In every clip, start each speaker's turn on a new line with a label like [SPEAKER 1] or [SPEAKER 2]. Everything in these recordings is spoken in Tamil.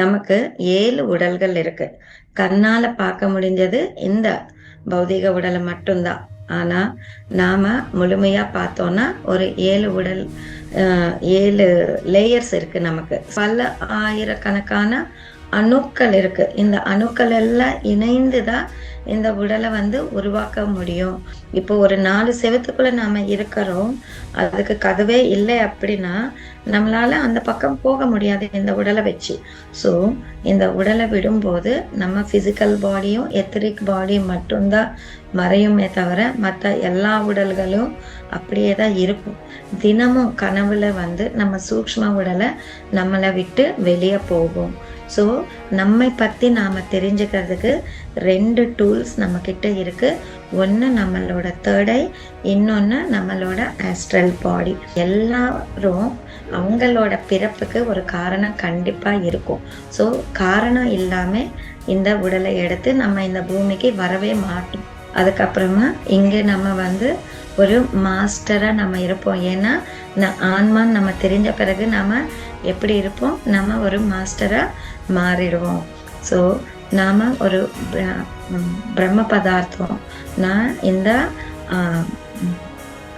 [SPEAKER 1] நமக்கு ஏழு உடல்கள் இருக்கு. கண்ணால பார்க்க முடிஞ்சது இந்த பௌதிக உடலை மட்டும்தான். ஆனா நாம முழுமையா பார்த்தோம்னா ஒரு ஏழு உடல் ஏழு லேயர்ஸ் இருக்கு நமக்கு. பல ஆயிரக்கணக்கான அணுக்கள் இருக்கு. இந்த அணுக்கள் எல்லாம் இணைந்து தான் இந்த உடலை வந்து உருவாக்க முடியும். இப்போ ஒரு நாலு செவத்துக்குள்ள நாம இருக்கிறோம். அதுக்கு கதவே இல்லை அப்படின்னா நம்மளால அந்த பக்கம் போக முடியாது இந்த உடலை வச்சு. ஸோ இந்த உடலை விடும்போது நம்ம ஃபிசிக்கல் பாடியும் எத்திரிக் பாடியும் மட்டும்தான் மறையுமே தவிர மற்ற எல்லா உடல்களும் அப்படியே தான் இருக்கும். தினமும் கனவுல வந்து நம்ம சூக்ம உடலை நம்மளை விட்டு வெளியே போகும். ஸோ நம்மை பற்றி நாம் தெரிஞ்சுக்கிறதுக்கு ரெண்டு டூல்ஸ் நம்மக்கிட்ட இருக்குது ஒன்று நம்மளோட தேர்டை இன்னொன்று நம்மளோட ஆஸ்ட்ரல் பாடி எல்லாரும் அவங்களோட பிறப்புக்கு ஒரு காரணம் கண்டிப்பாக இருக்கும். ஸோ காரணம் இல்லாமல் இந்த உடலை எடுத்து நம்ம இந்த பூமிக்கு வரவே மாட்டோம். அதுக்கப்புறமா இங்கே நம்ம வந்து ஒரு மாஸ்டராக நம்ம இருப்போம். ஏன்னா ந- ஆன்மான்னு நம்ம தெரிஞ்ச பிறகு நாம் எப்படி இருப்போம்? நம்ம ஒரு மாஸ்டராக மாறிடுவோம். ஸோ நாம் ஒரு பிரம்ம பதார்த்தம். நான் இந்த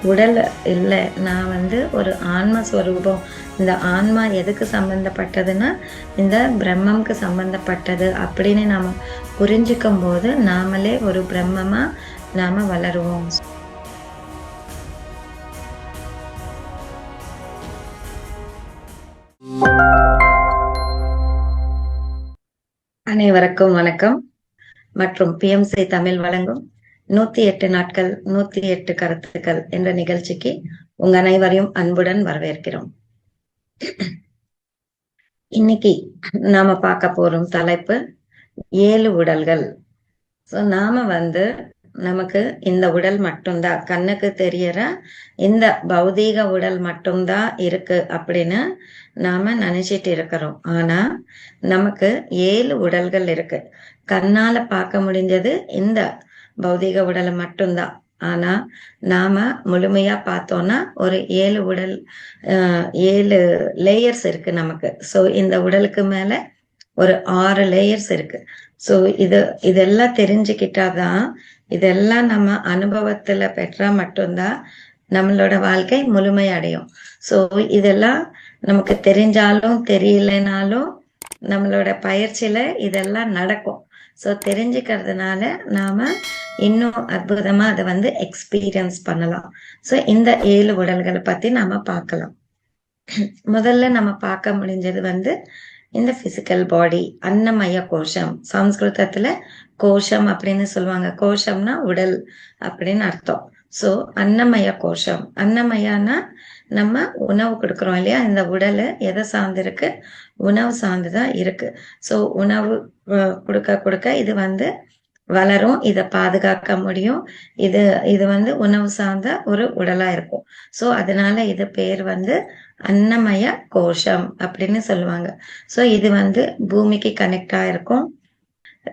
[SPEAKER 1] உடல் இல்லை. நான் வந்து ஒரு ஆன்ம ஸ்வரூபம் இந்த ஆன்மா எதுக்கு சம்பந்தப்பட்டதுன்னா இந்த பிரம்மம்க்கு சம்பந்தப்பட்டது அப்படின்னு நாம் புரிஞ்சிக்கும் போது நாமளே ஒரு பிரம்மமாக நாம் வளருவோம். அனைவருக்கும் வணக்கம். மற்றும் பிஎம்சி தமிழ் வழங்கும் நூத்தி எட்டு நாட்கள் நூத்தி எட்டு கருத்துக்கள் என்ற நிகழ்ச்சிக்கு உங்க அனைவரையும் அன்புடன் வரவேற்கிறோம். இன்னைக்கு நாம பார்க்க போறோம் தலைப்பு ஏழு உடல்கள். சோ நாம வந்து நமக்கு இந்த உடல் மட்டும்தான் கண்ணுக்கு தெரியற இந்த பௌதீக உடல் மட்டும்தான் இருக்கு அப்படின்னு நாம நினைச்சிட்டு இருக்கிறோம். ஆனா நமக்கு ஏழு உடல்கள் இருக்கு. கண்ணால பார்க்க முடிஞ்சது இந்த பௌதீக உடலை மட்டும்தான் ஆனா நாம முழுமையா பார்த்தோம்னா ஒரு ஏழு உடல் ஏழு லேயர்ஸ் இருக்கு நமக்கு. சோ இந்த உடலுக்கு மேல ஒரு ஆறு லேயர்ஸ் இருக்கு. சோ இது இதெல்லாம் தெரிஞ்சுக்கிட்டாதான் இதெல்லாம் நம்ம அனுபவத்துல பெற்றா மட்டும்தான் நம்மளோட வாழ்க்கை முழுமை அடையும். சோ இதெல்லாம் நமக்கு தெரிஞ்சாலும் தெரியலைனாலும் நம்மளோட பயிற்சியில இதெல்லாம் நடக்கும். ஸோ தெரிஞ்சுக்கிறதுனால நாம இன்னும் அற்புதமா அதை வந்து எக்ஸ்பீரியன்ஸ் பண்ணலாம். ஸோ இந்த ஏழு உடல்களை பத்தி நாம பார்க்கலாம். முதல்ல நம்ம பார்க்க முடிஞ்சது வந்து இந்த பிசிக்கல் பாடி அன்னமய கோஷம் சம்ஸ்கிருதத்துல கோஷம் அப்படின்னு சொல்லுவாங்க. கோஷம்னா உடல் அப்படின்னு அர்த்தம். சோ அன்னமய கோஷம். அன்னமயனா நம்ம உணவு கொடுக்குறோம் இல்லையா? இந்த உடல் எதை சார்ந்திருக்கு? உணவு சார்ந்துதான் இருக்கு. சோ உணவு கொடுக்க கொடுக்க இது வந்து வளரும். இதை பாதுகாக்க முடியும். இது இது வந்து உணவு சார்ந்த ஒரு உடலா இருக்கும். சோ அதனால இது பேர் வந்து அன்னமய கோஷம் அப்படின்னு சொல்லுவாங்க. சோ இது வந்து பூமிக்கு கனெக்டா இருக்கும்.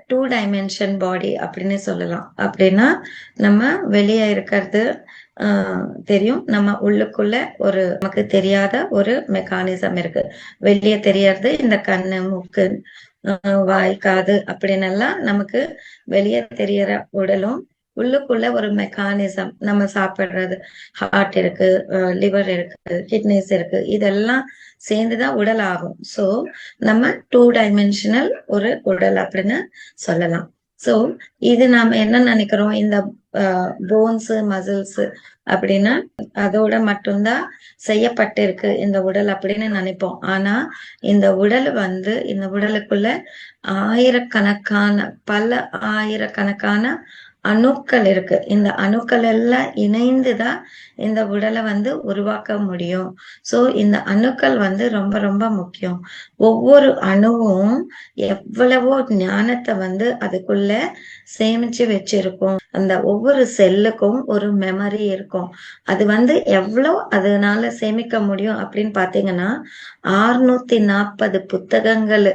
[SPEAKER 1] டூ டைமென்ஷன் பாடி அப்படின்னு சொல்லலாம். அப்படின்னா நம்ம வெளியே இருக்கிறது ஆஹ், தெரியும். நம்ம உள்ளுக்குள்ள ஒரு நமக்கு தெரியாத ஒரு மெக்கானிசம் இருக்கு. வெளியே தெரியறது இந்த கண்ணு மூக்கு வாய் காது அப்படின்னு எல்லாம் நமக்கு வெளியே தெரியற உடலும் உள்ளுக்குள்ள ஒரு மெக்கானிசம் நம்ம சாப்பிடுறது. ஹார்ட் இருக்கு லிவர் இருக்கு கிட்னிஸ் இருக்கு. இதெல்லாம் சேர்ந்துதான் உடல் ஆகும். சோ நம்ம டூ டைமென்ஷனல் ஒரு உடல் அப்படின்னு சொல்லலாம். சோ இது நாம என்ன நினைக்கிறோம்? இந்த போன்ஸ் மசில்ஸ் அப்படின்னா அதோட மட்டும்தான் செய்யப்பட்டிருக்கு இந்த உடல் அப்படின்னு நினைப்போம். ஆனா இந்த உடல் வந்து இந்த உடலுக்குள்ள ஆயிரக்கணக்கான பல ஆயிரக்கணக்கான அணுக்கள் இருக்கு. இந்த அணுக்கள் எல்லாம் இணைந்துதான் இந்த உடலை வந்து உருவாக்க முடியும். சோ இந்த அணுக்கள் வந்து ரொம்ப ரொம்ப முக்கியம். ஒவ்வொரு அணுவும் எவ்வளவோ ஞானத்தை வந்து அதுக்குள்ள சேமிச்சு வச்சிருக்கும். அந்த ஒவ்வொரு செல்லுக்கும் ஒரு மெமரி இருக்கும். அது வந்து எவ்வளவு அதனால சேமிக்க முடியும் அப்படின்னு பாத்தீங்கன்னா ஆறுநூத்தி நாற்பது புத்தகங்கள்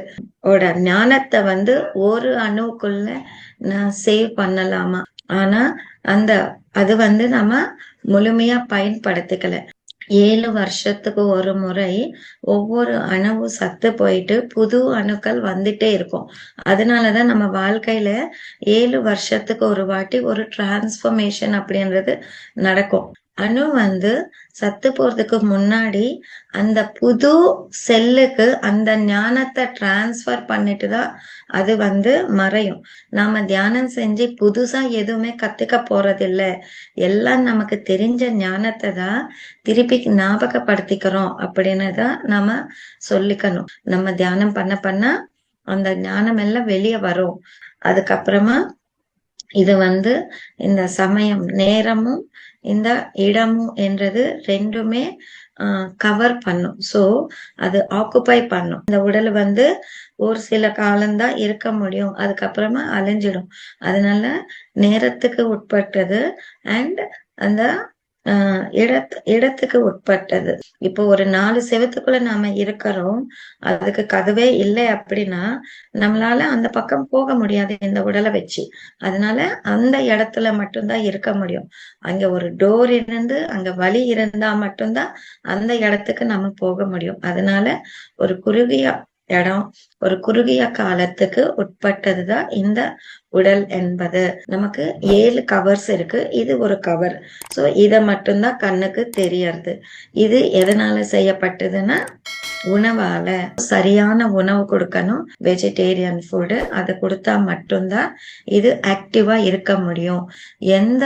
[SPEAKER 1] ஓட ஞானத்தை வந்து ஒரு அணுவுக்குள்ள நான் சேவ் பண்ணலாமா? ஆனா அந்த அது வந்து நம்ம முழுமையா பயன்படுத்திக்கல. ஏழு வருஷத்துக்கு ஒரு முறை ஒவ்வொரு அணுவும் சத்து போயிட்டு புது அணுக்கள் வந்துட்டே இருக்கும். அதனாலதான் நம்ம வாழ்க்கையில ஏழு வருஷத்துக்கு ஒரு வாட்டி ஒரு டிரான்ஸ்பர்மேஷன் அப்படின்றது நடக்கும். அணு வந்து சத்து போறதுக்கு முன்னாடி அந்த புது செல்லுக்கு அந்த ஞானத்தை டிரான்ஸ்ஃபர் பண்ணிட்டு தான் அது வந்து மறையும். நாம தியானம் செஞ்சு புதுசா எதுவுமே கத்துக்க போறதில்ல. எல்லாம் நமக்கு தெரிஞ்ச ஞானத்தை தான் திருப்பி ஞாபகப்படுத்திக்கிறோம் அப்படின்னு தான் நாம சொல்லிக்கணும். நம்ம தியானம் பண்ண பண்ண அந்த ஞானம் எல்லாம் வெளியே வரும். அதுக்கப்புறமா இது வந்து இந்த சமயம் நேரமும் இந்த இடமும் என்றது ரெண்டுமே கவர் பண்ணும். சோ அது ஆக்குப்பை பண்ணும். இந்த உடல் வந்து ஒரு சில காலம்தான் இருக்க முடியும். அதுக்கப்புறமா அலைஞ்சிடும் அதனால நேரத்துக்கு உட்பட்டது. அண்ட் அந்த இடத்து இடத்துக்கு உட்பட்டது. இப்போ ஒரு நாலு செவத்துக்குள்ள நாம இருக்கிறோம் அதுக்கு கதவே இல்லை அப்படின்னா நம்மளால அந்த பக்கம் போக முடியாது இந்த உடலை வச்சு. அதனால அந்த இடத்துல மட்டும்தான் இருக்க முடியும். அங்க ஒரு டோர் இருந்து அங்க வழி இருந்தா மட்டும்தான் அந்த இடத்துக்கு நம்ம போக முடியும். அதனால ஒரு குறுகிய இடம் ஒரு குறுகிய காலத்துக்கு உட்பட்டதுதான் இந்த உடல் என்பது. நமக்கு ஏழு கவர்ஸ் இருக்கு. இது ஒரு கவர் சோ இத மட்டும்தான் கண்ணுக்கு தெரியறது. இது எதனால செய்யப்பட்டதுன்னா உணவால. சரியான உணவு கொடுக்கணும். வெஜிடேரியன் ஃபுட்டு அதை கொடுத்தா மட்டும்தான் இது ஆக்டிவா இருக்க முடியும். எந்த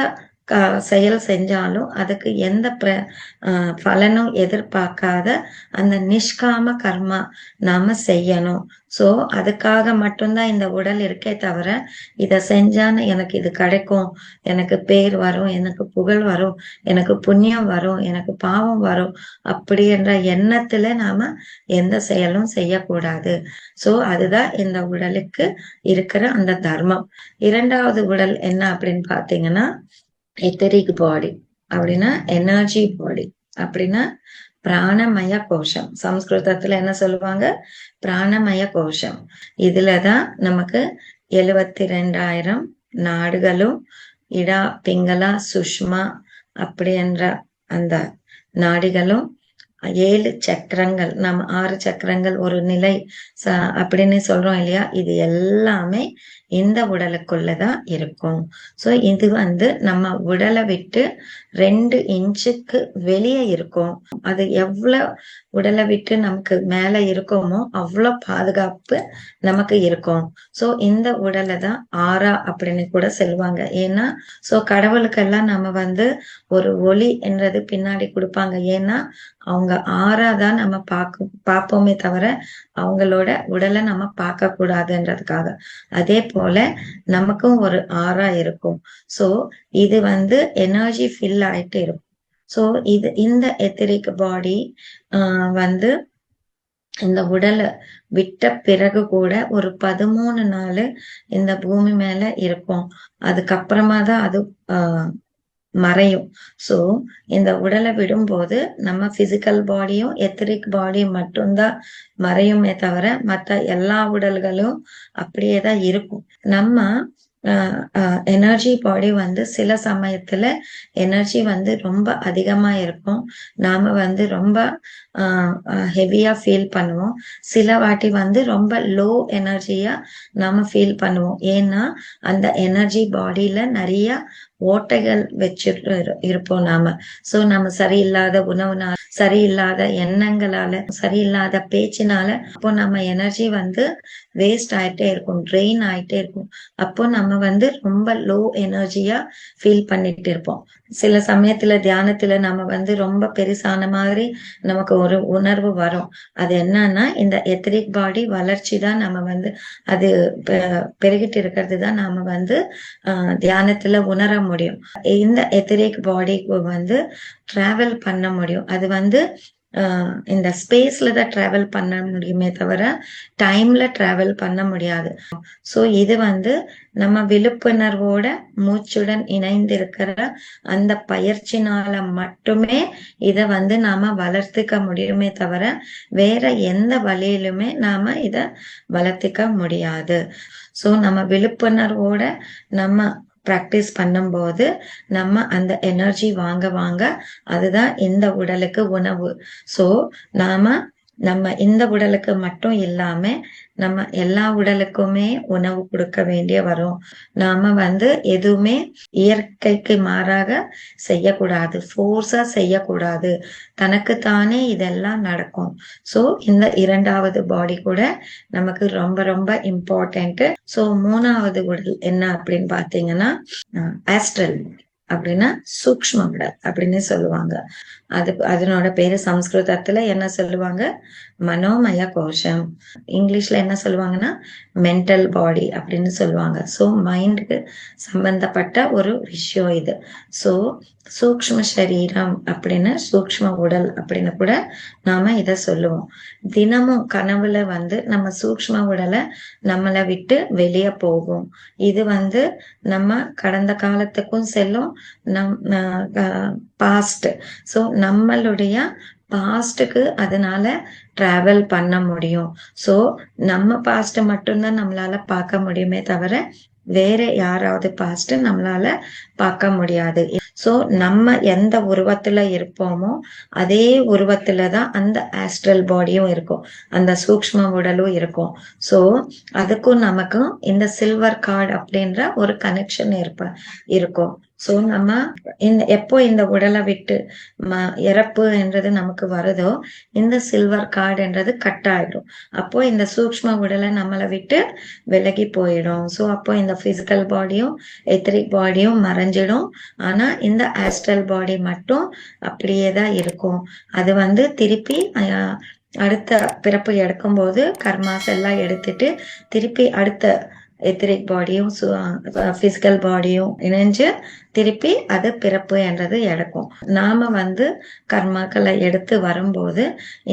[SPEAKER 1] செயல் செஞ்சாலும் அதுக்கு எந்த பிர பலனும் எதிர்பார்க்காத அந்த நிஷ்காம கர்மா நாம செய்யணும். சோ அதுக்காக மட்டும்தான் இந்த உடல் இருக்கே தவிர இத செஞ்சான்னு எனக்கு இது கிடைக்கும் எனக்கு பேர் வரும் எனக்கு புகழ் வரும் எனக்கு புண்ணியம் வரும் எனக்கு பாவம் வரும் அப்படி என்ற எண்ணத்துல நாம எந்த செயலும் செய்யக்கூடாது. சோ அதுதான் இந்த உடலுக்கு இருக்கிற அந்த தர்மம். இரண்டாவது உடல் என்ன அப்படின்னு பாத்தீங்கன்னா எத்தரிக் பாடி அப்படின்னா எனர்ஜி பாடி அப்படின்னா பிராணமய கோஷம். சம்ஸ்கிருதத்துல என்ன சொல்லுவாங்க? பிராணமய கோஷம். இதுலதான் நமக்கு எழுவத்தி ரெண்டாயிரம் நாடுகளும் இடா பிங்களா சுஷ்மா அப்படி என்ற அந்த நாடிகளும் ஏழு சக்கரங்கள் நம்ம ஆறு சக்கரங்கள் ஒரு நிலை அப்படின்னு சொல்றோம் இல்லையா? இது எல்லாமே இந்த உடலுக்குள்ளதான் இருக்கும். சோ இது வந்து நம்ம உடலை விட்டு ரெண்டு இன்ச்சுக்கு வெளியே இருக்கும். அது எவ்வளவு உடலை விட்டு நமக்கு மேல இருக்கோமோ அவ்வளவு பாதுகாப்பு நமக்கு இருக்கும். சோ இந்த உடலை தான் ஆறா அப்படின்னு கூட சொல்லுவாங்க. ஏன்னா சோ கடவுளுக்கெல்லாம் நம்ம வந்து ஒரு ஒளி என்றது பின்னாடி கொடுப்பாங்க. ஏன்னா அவங்க ஆறா தான் நம்ம பார்க்க பார்ப்போமே தவிர அவங்களோட உடலை நம்ம பார்க்க கூடாதுன்றதுக்காக அதே போல நமக்கும் ஒரு ஆறா இருக்கும். சோ இது வந்து எனர்ஜி ஃபில் ஆயிட்டு இருக்கும். சோ இது இந்த எத்திரிக் பாடி ஆஹ் வந்து இந்த உடலை விட்ட பிறகு கூட ஒரு பதிமூணு நாள் இந்த பூமி மேல இருக்கும். அதுக்கப்புறமா தான் அது ஆஹ் மறையும். சோ இந்த உடலை விடும்போது நம்ம பிசிக்கல் பாடியும் எத்திரிக் பாடியும் மட்டும்தான் மறையுமே தவிர மத்த எல்லா உடல்களும் அப்படியே தான் இருக்கும். நம்ம எனர்ஜி பாடி வந்து சில சமயத்துல எனர்ஜி வந்து ரொம்ப அதிகமா இருக்கும். நாம வந்து ரொம்ப ஹெவியா ஃபீல் பண்ணுவோம். சில வாட்டி வந்து ரொம்ப லோ எனர்ஜியா நாம ஃபீல் பண்ணுவோம். ஏன்னா அந்த எனர்ஜி பாடியில நிறைய ஓட்டைகள் வச்சுட்டு இருப்போம் நாம. சோ நம்ம சரியில்லாத உணவுனால சரியில்லாத எண்ணங்களால சரியில்லாத பேச்சினால அப்போ நம்ம எனர்ஜி வந்து வேஸ்ட் ஆயிட்டே இருக்கும் ட்ரெயின் ஆயிட்டே இருக்கும். அப்போ நம்ம வந்து ரொம்ப லோ எனர்ஜியா ஃபீல் பண்ணிட்டு இருப்போம். சில சமயத்துல தியானத்துல நம்ம வந்து ரொம்ப பெருசான மாதிரி நமக்கு ஒரு உணர்வு வரும். அது என்னன்னா இந்த எத்திரிக் பாடி வளர்ச்சி தான் நம்ம வந்து அது பெருகிட்டு இருக்கிறது தான் நாம வந்து தியானத்துல உணர முடியும். இந்த எத்திரிக் பாடிக்கு வந்து டிராவல் பண்ண முடியும். அது வந்து இந்த ஸ்பேஸ்ல தான் டிராவல் பண்ண முடியுமே தவிர டைம்ல டிராவல் பண்ண முடியாது. ஸோ இது வந்து நம்ம விழிப்புணர்வோட மூச்சுடன் இணைந்திருக்கிற அந்த பயிற்சினால மட்டுமே இதை வந்து நாம வளர்த்துக்க முடியுமே தவிர வேற எந்த வழியிலுமே நாம இத வளர்த்துக்க முடியாது. ஸோ நம்ம விழிப்புணர்வோட நம்ம ப்ராக்டிஸ் பண்ணும்போது நம்ம அந்த எனர்ஜி வாங்க வாங்க அதுதான் இந்த உடலுக்கு உணவு. ஸோ நாம நம்ம இந்த உடலுக்கு மட்டும் இல்லாம நம்ம எல்லா உடலுக்குமே உணவு கொடுக்க வேண்டிய வரும். நாம வந்து எதுவுமே இயற்கைக்கு மாறாக செய்யக்கூடாது. ஃபோர்ஸா செய்யக்கூடாது. தனக்கு தானே இதெல்லாம் நடக்கும். சோ இந்த இரண்டாவது பாடி கூட நமக்கு ரொம்ப ரொம்ப இம்பார்ட்டன்ட் சோ மூணாவது உடல் என்ன அப்படின்னு பாத்தீங்கன்னா ஆஸ்ட்ரல் அப்படின்னா சூக்ஷ்ம உடல் அப்படின்னு சொல்லுவாங்க. அது அதனோட பேரு சம்ஸ்கிருதத்துல என்ன சொல்லுவாங்க? மனோமய கோஷம். இங்கிலீஷ்ல என்ன சொல்லுவாங்கன்னா? மென்டல் பாடி அப்படின்னு சொல்லுவாங்க. ஸோ மைண்டுக்கு சம்பந்தப்பட்ட ஒரு விஷயம் இது. ஸோ சூக்ஷ்ம சரீரம் அப்படின்னு சூக்ஷ்ம உடல் அப்படின்னு கூட நாம இத சொல்லுவோம். தினமும் கனவுல வந்து நம்ம சூக்ஷ்ம உடலை நம்மளை விட்டு வெளியே போகும். இது வந்து நம்ம கடந்த காலத்துக்கும் செல்லும் நம் பாஸ்ட் ஸோ நம்மளுடைய பாஸ்டுக்கு அதனால டிராவல் பண்ண முடியும். ஸோ நம்ம பாஸ்ட் மட்டும்தான் நம்மளால பார்க்க முடியுமே தவிர வேற யாராவது பாஸ்ட் நம்மளால பார்க்க முடியாது. சோ நம்ம எந்த உருவத்துல இருப்போமோ அதே உருவத்துல தான் அந்த ஆஸ்ட்ரல் பாடியும் இருக்கும். அந்த சூக்ம உடலும் இருக்கும். சோ அதுக்கும் நமக்கும் இந்த சில்வர் கார்டு அப்படின்ற ஒரு கனெக்ஷன் இருப்ப இருக்கும். சோ நம்ம இந்த எப்போ இந்த உடலை விட்டு ம இறப்பு என்றது நமக்கு வருதோ இந்த சில்வர் கார்டு என்றது கட் ஆயிடும். அப்போ இந்த சூக்ம உடலை நம்மளை விட்டு விலகி போயிடும். சோ அப்போ இந்த பிசிக்கல் பாடியும் எத்திரிக் பாடியும் மறைஞ்சிடும். ஆனா இந்த ஆஸ்ட்ரல் பாடி மட்டும் அப்படியே தான் இருக்கும். அது வந்து திருப்பி அடுத்த பிறப்பு எடுக்கும்போது கர்மாஸ் எல்லாம் எடுத்துட்டு திருப்பி அடுத்த எத்திரிக் பாடியும் பிசிக்கல் பாடியும் இணைஞ்சு திருப்பி அது பிறப்பு என்றது எடுக்கும். நாம வந்து கர்மாக்களை எடுத்து வரும்போது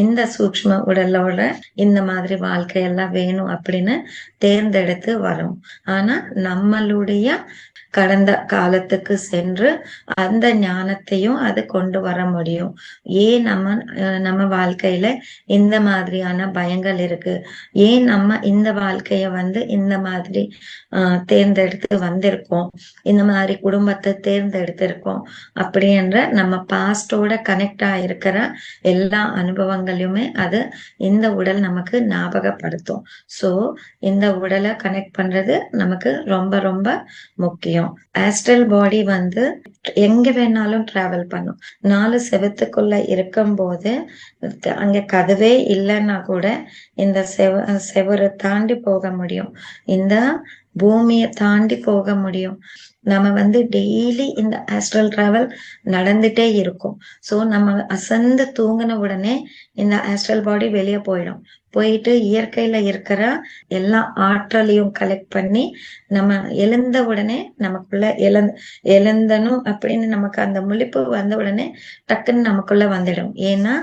[SPEAKER 1] இந்த சூக்ம உடலோட இந்த மாதிரி வாழ்க்கையெல்லாம் வேணும் அப்படின்னு தேர்ந்தெடுத்து வரும். ஆனா நம்மளுடைய கடந்த காலத்துக்கு சென்று அந்த ஞானத்தையும் அது கொண்டு வர முடியும். ஏன் நம்ம நம்ம வாழ்க்கையில இந்த மாதிரியான பயங்கள் இருக்கு? ஏன் நம்ம இந்த வாழ்க்கைய வந்து இந்த மாதிரி ஆஹ் தேர்ந்தெடுத்து வந்திருக்கோம். இந்த மாதிரி குடும்பத்தை தேர்ந்தெடுத்திருக்கோம். அப்படின்ற நம்ம பாஸ்டோட கனெக்ட் ஆயிருக்கிற எல்லா அனுபவங்களையுமே அது இந்த உடல் நமக்கு ஞாபகப்படுத்தும். சோ இந்த உடலை கனெக்ட் பண்றது நமக்கு ரொம்ப ரொம்ப முக்கியம். ஆஸ்ட்ரல் பாடி வந்து எங்க வேணாலும் டிராவல் பண்ணும். நாலு செவத்துக்குள்ள இருக்கும் போது அங்க கதவே இல்லைன்னா கூட இந்த செவ செவரை தாண்டி போக முடியும். இந்த பூமியை தாண்டி போக முடியும். நம்ம வந்து டெய்லி இந்த ஆஸ்ட்ரல் டிராவல் நடந்துட்டே இருக்கும். ஸோ நம்ம அசந்து தூங்கின உடனே இந்த ஆஸ்ட்ரல் பாடி வெளியே போயிடும். போயிட்டு இயற்கையில இருக்கிற எல்லா ஆற்றலையும் கலெக்ட் பண்ணி நம்ம எழுந்த உடனே நமக்குள்ள எழுந் எழுந்தனும் அப்படின்னு நமக்கு அந்த முழிப்பு வந்த உடனே டக்குன்னு நமக்குள்ள வந்துடும். ஏன்னா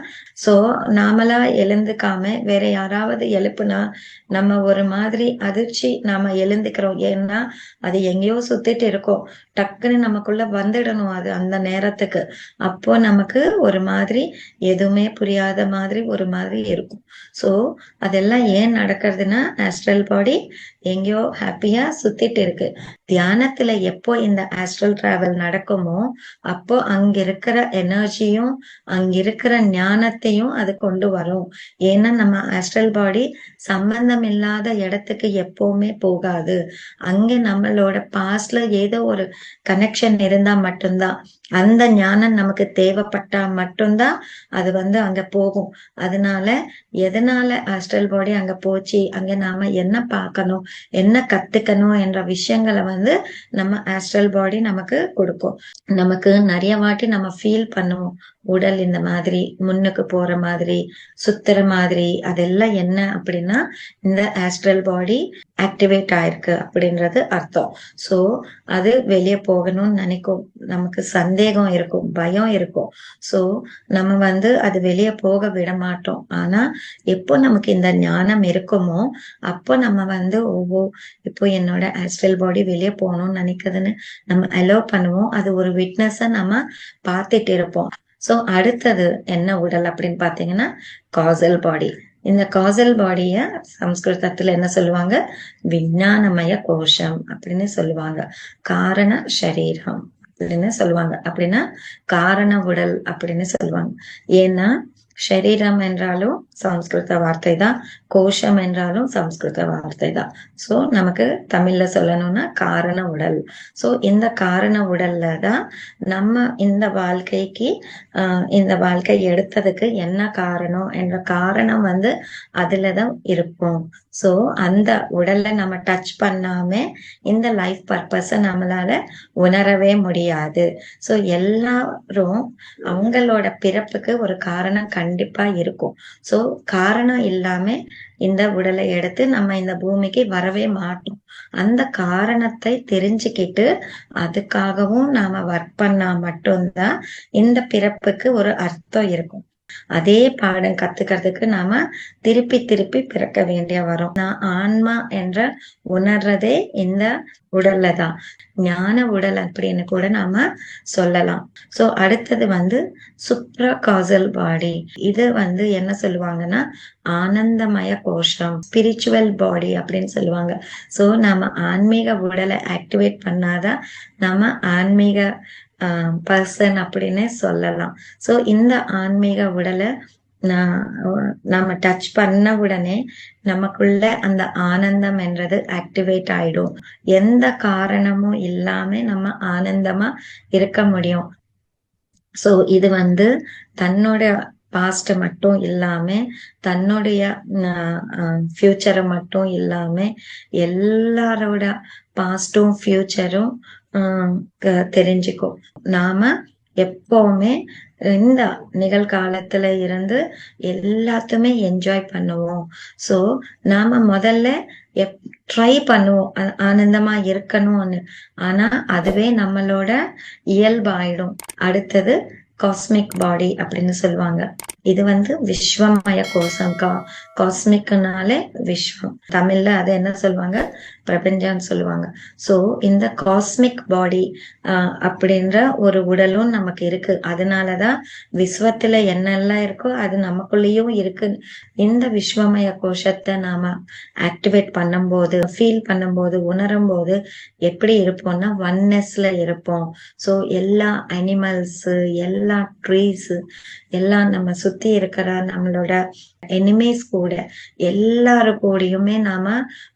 [SPEAKER 1] சோ நாமளா எழுந்துக்காம வேற யாராவது எழுப்புனா நம்ம ஒரு மாதிரி அதிர்ச்சி நாம எழுந்துக்கிறோம். ஏன்னா அது எங்கேயோ சுத்திட்டு இருக்கோம். டக்குன்னு நமக்குள்ள வந்துடணும் அது அந்த நேரத்துக்கு. அப்போ நமக்கு ஒரு மாதிரி எதுவுமே புரியாத மாதிரி ஒரு மாதிரி இருக்கும். சோ அதெல்லாம் ஏன் நடக்கிறதுனா ஆஸ்ட்ரல் பாடி எங்கேயோ ஹாப்பியா சுத்திட்டு இருக்கு. தியானத்துல எப்போ இந்த ஆஸ்ட்ரல் டிராவல் நடக்குமோ அப்போ அங்க இருக்கிற எனர்ஜியும் அங்க இருக்கிற ஞானத்தையும் அது கொண்டு வரும். ஏன்னா நம்ம ஆஸ்ட்ரல் பாடி சம்பந்தம் இல்லாத இடத்துக்கு எப்பவுமே போகாது. அங்க நம்மளோட பாஸ்ட்ல ஏதோ ஒரு கனெக்ஷன் இருந்தா மட்டும்தான். அந்த ஞானம் நமக்கு தேவைப்பட்டா மட்டும்தான் அது வந்து அங்க போகும். அதனால எதனால ஆஸ்ட்ரல் பாடி அங்க போச்சு? அங்க நாம என்ன பார்க்கணும்? என்ன கத்துக்கணும்? என்ற விஷயங்களை வந்து நம்ம ஆஸ்ட்ரல் பாடி நமக்கு கொடுக்கும். நமக்கு நிறைய வாட்டி நம்ம ஃபீல் பண்ணுவோம். உடல் இந்த மாதிரி முன்னுக்கு போற மாதிரி சுத்துற மாதிரி அதெல்லாம் என்ன அப்படின்னா இந்த ஆஸ்ட்ரல் பாடி ஆக்டிவேட் ஆயிருக்கு அப்படின்றது அர்த்தம். சோ அது வெளியே போகணும்னு நினைக்கும் நமக்கு சந்தேகம் இருக்கும் பயம் இருக்கும். சோ நம்ம வந்து அது வெளியே போக விட மாட்டோம். ஆனா எப்போ நமக்கு இந்த ஞானம் இருக்குமோ அப்போ நம்ம வந்து ஓவோ இப்போ என்னோட ஆஸ்ட்ரல் பாடி வெளியே போகணும்னு நினைக்குதுன்னு நம்ம அலோ பண்ணுவோம். அது ஒரு விட்னஸ நம்ம பார்த்துட்டு இருப்போம். ஸோ அடுத்தது என்ன உடல் அப்படின்னு பார்த்தீங்கன்னா காசல் பாடி இந்த காசல் பாடிய சம்ஸ்கிருதத்துல என்ன சொல்லுவாங்க? விஞ்ஞானமய கோஷம் அப்படின்னு சொல்லுவாங்க. காரண சரீரம் அப்படின்னு சொல்லுவாங்க. அப்படின்னா காரண உடல் அப்படின்னு சொல்லுவாங்க. ஏன்னா ஷரீரம் என்றாலும் சம்ஸ்கிருத வார்த்தை தான் கோஷம் என்றாலும் சம்ஸ்கிருத வார்த்தை தான். சோ நமக்கு தமிழ்ல சொல்லணும்னா காரண உடல். சோ இந்த காரண உடல்ல தான் நம்ம இந்த வாழ்க்கைக்கு ஆஹ் இந்த வாழ்க்கை எடுத்ததுக்கு என்ன காரணம் என்ற காரணம் வந்து அதுலதான் இருக்கும். சோ அந்த உடலை நம்ம டச் பண்ணாம இந்த லைஃப் பர்பஸ நம்மளால உணரவே முடியாது. சோ எல்லாரும் அவங்களோட பிறப்புக்கு ஒரு காரணம் கண்டிப்பா இருக்கும். சோ காரணம் இல்லாம இந்த உடலை எடுத்து நம்ம இந்த பூமிக்கு வரவே மாட்டோம். அந்த காரணத்தை தெரிஞ்சுக்கிட்டு அதுக்காகவும் நாம ஒர்க் பண்ணா மட்டும்தான் இந்த பிறப்புக்கு ஒரு அர்த்தம் இருக்கும். அதே பாடம் கத்துக்கிறதுக்கு நாம திருப்பி திருப்பி பிறக்க வேண்டிய வரும். நான் ஆன்மா என்ற உணர்றதே இந்த உடல்ல தான். ஞான உடல் அப்படின்னு கூட நாம சொல்லலாம். சோ அடுத்தது வந்து சுப்ரா காசல் பாடி இது வந்து என்ன சொல்லுவாங்கன்னா ஆனந்தமய கோஷம் ஸ்பிரிச்சுவல் பாடி அப்படின்னு சொல்லுவாங்க. சோ நாம ஆன்மீக உடலை ஆக்டிவேட் பண்ணாதான் நம்ம ஆன்மீக பர்சன் அப்படின்னு சொல்லலாம். சோ இந்த ஆன்மீக உடலை நம்ம டச் பண்ண உடனே நமக்குள்ள அந்த ஆனந்தம் என்றது ஆக்டிவேட் ஆயிடும். எந்த காரணமும் இல்லாம நம்ம ஆனந்தமா இருக்க முடியும். சோ இது வந்து தன்னோட பாஸ்ட் மட்டும் இல்லாம தன்னுடைய ஃபியூச்சரை மட்டும் இல்லாம எல்லாரோட பாஸ்டும் ஃபியூச்சரும் தெரிஞ்சுக்கோ நாம எப்பவுமே இந்த நிகழ்காலத்துல இருந்து எல்லாத்தையுமே என்ஜாய் பண்ணுவோம். சோ நாம முதல்ல எப் ட்ரை பண்ணுவோம். ஆனந்தமா இருக்கணும்னு. ஆனா அதுவே நம்மளோட இயல்பாயிடும். அடுத்தது காஸ்மிக் பாடி அப்படின்னு சொல்லுவாங்க. இது வந்து விஸ்வமய கோஷம் கா காஸ்மிக்னாலே விஸ்வம். தமிழ்ல அது என்ன சொல்லுவாங்க? பிரபஞ்சம்னு சொல்லுவாங்க. சோ இந்த காஸ்மிக் பாடி அப்படின்ற ஒரு உடலும் நமக்கு இருக்கு. அதனாலதான் விஸ்வத்துல என்னெல்லாம் இருக்கோ அது நமக்குள்ளேயும் இருக்கு. இந்த விஸ்வமய கோஷத்தை நாம ஆக்டிவேட் பண்ணும்போது ஃபீல் பண்ணும்போது உணரும் போது எப்படி இருப்போம்னா ஒன்னஸ்ல இருப்போம். சோ எல்லா அனிமல்ஸ் எல்லா ட்ரீஸ் எல்லாம் நம்ம சுத்தி இருக்கிற நம்மளோட எனிமேஸ் கூட எல்லாரு கூடயுமே நாம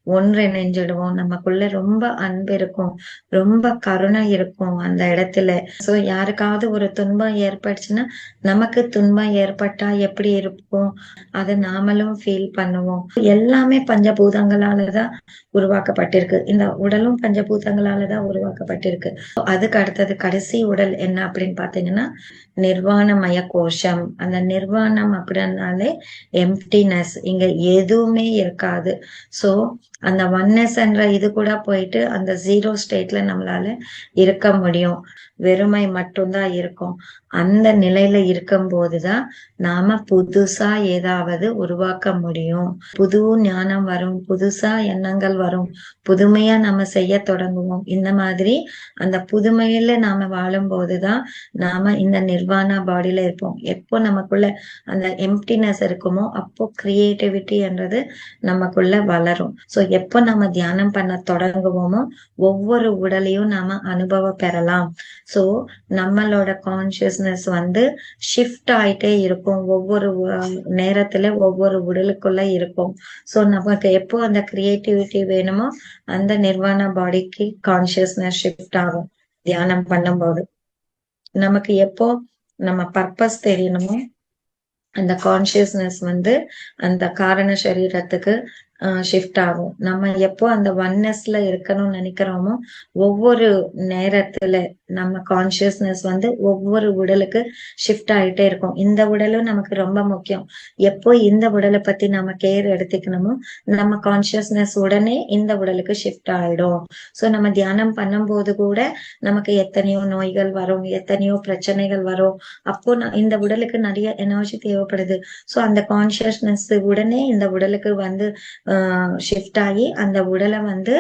[SPEAKER 1] ஒன்றிணைஞ்சிடுவோம் நமக்குள்ள ரொம்ப அன்பு இருக்கும். ரொம்ப கருணை இருக்கும் அந்த இடத்துல. சோ யாருக்காவது ஒரு துன்பம் ஏற்பட்டுச்சுன்னா நமக்கு துன்பம் ஏற்பட்டா எப்படி இருக்கும் அதை நாமளும் ஃபீல் பண்ணுவோம். எல்லாமே பஞ்சபூதங்களாலதான் உருவாக்கப்பட்டிருக்கு. இந்த உடலும் பஞ்சபூதங்களாலதான் உருவாக்கப்பட்டிருக்கு. அதுக்கு அடுத்தது கடைசி உடல் என்ன அப்படின்னு பாத்தீங்கன்னா நிர்வாணமய கோஷம். அந்த நிர்வாணம் அப்படின்னாலே எம்டினஸ் இங்க எதுவுமே இருக்காது. சோ அந்த ஒன்னஸ் என்ற இது கூட போயிட்டு அந்த ஜீரோ ஸ்டேட்ல நம்மளால இருக்க முடியும். வெறுமை மட்டும்தான் இருக்கும். அந்த நிலையில இருக்கும் போதுதான் நாம புதுசா ஏதாவது உருவாக்க முடியும். புது ஞானம் வரும் புதுசா எண்ணங்கள் வரும் புதுமையா நம்ம செய்ய தொடங்குவோம். இந்த மாதிரி அந்த புதுமையில நாம வாழும் போதுதான் நாம இந்த நிர்வாண பாடியில இருப்போம். எப்போ நமக்குள்ள அந்த எம்டினஸ் இருக்குமோ அப்போ கிரியேட்டிவிட்டி என்றது நமக்குள்ள வளரும். சோ எப்போ நம்ம தியானம் பண்ண தொடங்குவோமோ ஒவ்வொரு உடலையும் நாம அனுபவம் பெறலாம். சோ நம்மளோட கான்சியஸ்னஸ் வந்து ஷிஃப்ட் ஆயிட்டே இருக்கும். ஒவ்வொரு நேரத்துல ஒவ்வொரு உடலுக்குள்ள இருக்கும். ஸோ நமக்கு எப்போ அந்த கிரியேட்டிவிட்டி வேணுமோ அந்த நிர்வாண பாடிக்கு கான்சியஸ்னஸ் ஷிஃப்ட் ஆகும். தியானம் பண்ணும்போது. நமக்கு எப்போ நம்ம பர்பஸ் தெரியணுமோ அந்த கான்சியஸ்னஸ் வந்து அந்த காரண சரீரத்துக்கு ஷிஃப்ட் ஆகும். நம்ம எப்போ அந்த ஒன்னஸ்ல இருக்கணும்னு நினைக்கிறோமோ ஒவ்வொரு நேரத்துல நம்ம கான்சியஸ்னஸ் வந்து ஒவ்வொரு உடலுக்கு ஷிஃப்ட் ஆகிட்டே இருக்கும். இந்த உடலும் நமக்கு ரொம்ப முக்கியம். எப்போ இந்த உடலை பத்தி நம்ம கேர் எடுத்துக்கணுமோ நம்ம கான்சியஸ்னஸ் உடனே இந்த உடலுக்கு ஷிஃப்ட் ஆயிடும். சோ நம்ம தியானம் பண்ணும்போது கூட நமக்கு எத்தனையோ நோய்கள் வரும் எத்தனையோ பிரச்சனைகள் வரும். அப்போ இந்த உடலுக்கு நிறைய எனர்ஜி தேவைப்படுது. சோ அந்த கான்சியஸ்னஸ் உடனே இந்த உடலுக்கு வந்து ஷிஃப்ட் ஆகி அந்த உடலை வந்து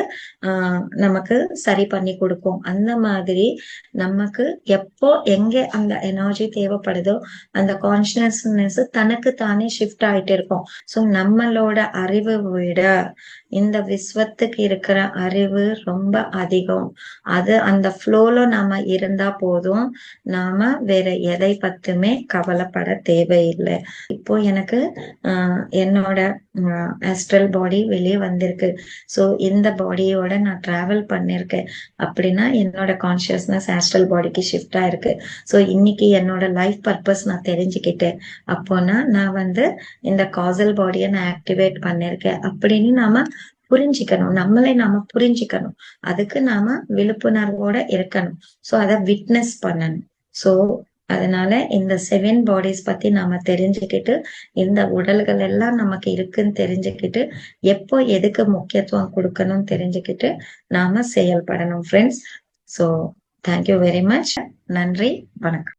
[SPEAKER 1] ஆஹ் நமக்கு சரி பண்ணி கொடுக்கும். அந்த மாதிரி நமக்கு எப்போ எங்க அந்த எனர்ஜி தேவைப்படுதோ அந்த கான்சியஸ்னஸ் தனக்கு தானே ஷிஃப்ட் ஆயிட்டு இருக்கும். ஸோ நம்மளோட அறிவு விட இந்த விஸ்வத்துக்கு இருக்கிற அறிவு ரொம்ப அதிகம். அது அந்த ஃப்ளோல நாம இருந்தா போதும். நாம வேற எதை பத்துமே கவலைப்பட தேவையில்லை. இப்போ எனக்கு என்னோட ஆஸ்ட்ரல் பாடி வெளியே வந்திருக்கு. ஸோ இந்த பாடியோட நான் டிராவல் பண்ணிருக்கேன். அப்படின்னா என்னோட கான்சியஸ்னஸ் ஆஸ்ட்ரல் பாடிக்கு ஷிஃப்ட் ஆயிருக்கு. ஸோ இன்னைக்கு என்னோட லைஃப் பர்பஸ் நான் தெரிஞ்சுக்கிட்டேன். அப்போனா நான் வந்து இந்த காசல் பாடியை நான் ஆக்டிவேட் பண்ணிருக்கேன். அப்படின்னு நாம புரிஞ்சுக்கணும். நம்மளை நாம புரிஞ்சுக்கணும். அதுக்கு நாம விழிப்புணர்வோட இருக்கணும். ஸோ அதை விட்னஸ் பண்ணணும். ஸோ அதனால இந்த செவன் பாடிஸ் பத்தி நாம தெரிஞ்சுக்கிட்டு இந்த உடல்கள் எல்லாம் நமக்கு இருக்குன்னு தெரிஞ்சுக்கிட்டு எப்போ எதுக்கு முக்கியத்துவம் கொடுக்கணும்னு தெரிஞ்சுக்கிட்டு நாம செயல்படணும் friends so thank you very much நன்றி வணக்கம்.